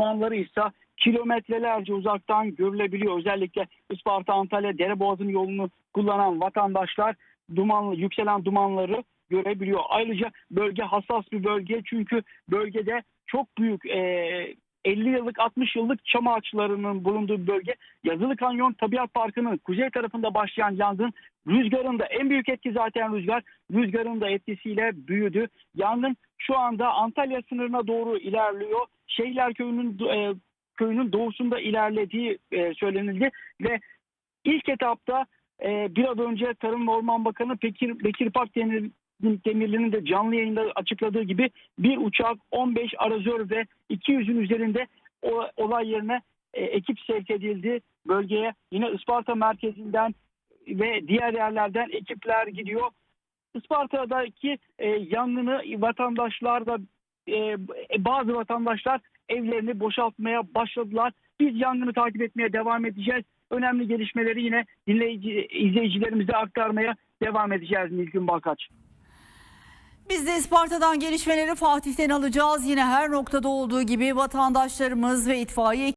dumanları ise kilometrelerce uzaktan görülebiliyor. Özellikle Isparta Antalya Dereboğazı'nın yolunu kullanan vatandaşlar dumanlı yükselen dumanları görebiliyor. Ayrıca bölge hassas bir bölge çünkü bölgede çok büyük e, 50 yıllık 60 yıllık çam ağaçlarının bulunduğu bölge. Yazılı Kanyon Tabiat Parkı'nın kuzey tarafında başlayan yangın rüzgarın da en büyük etki zaten rüzgar. Rüzgarın da etkisiyle büyüdü. Yangın şu anda Antalya sınırına doğru ilerliyor. Şehirler Köyü'nün e, köyünün doğusunda ilerlediği e, söylenildi ve ilk etapta e, biraz önce Tarım ve Orman Bakanı Bekir, Bekir Pak Demir, Demirli'nin de canlı yayında açıkladığı gibi bir uçak, 15 arazör ve 200'ün üzerinde o, olay yerine e, ekip sevk edildi bölgeye. Yine Isparta merkezinden ve diğer yerlerden ekipler gidiyor. Isparta'daki e, yangını vatandaşlar da e, bazı vatandaşlar evlerini boşaltmaya başladılar. Biz yangını takip etmeye devam edeceğiz. Önemli gelişmeleri yine dinleyici, izleyicilerimize aktarmaya devam edeceğiz Nilgün Balkaç. Biz de Isparta'dan gelişmeleri Fatih'ten alacağız. Yine her noktada olduğu gibi vatandaşlarımız ve itfaiye